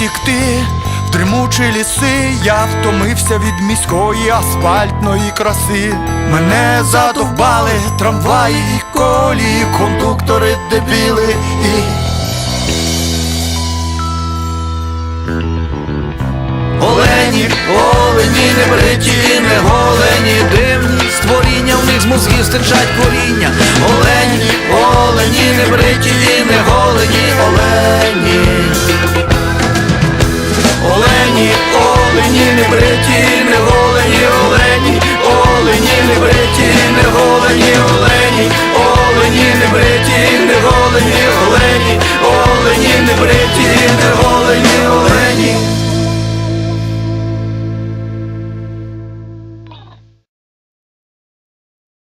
втікти в дремучі ліси, я втомився від міської асфальтної краси. Мене задовбали трамваї і колії, кондуктори дебіли і Олені, олені, не бриті, не голені, дивні створіння, в них з мозгів стирчать коріння. Олені, не бриті,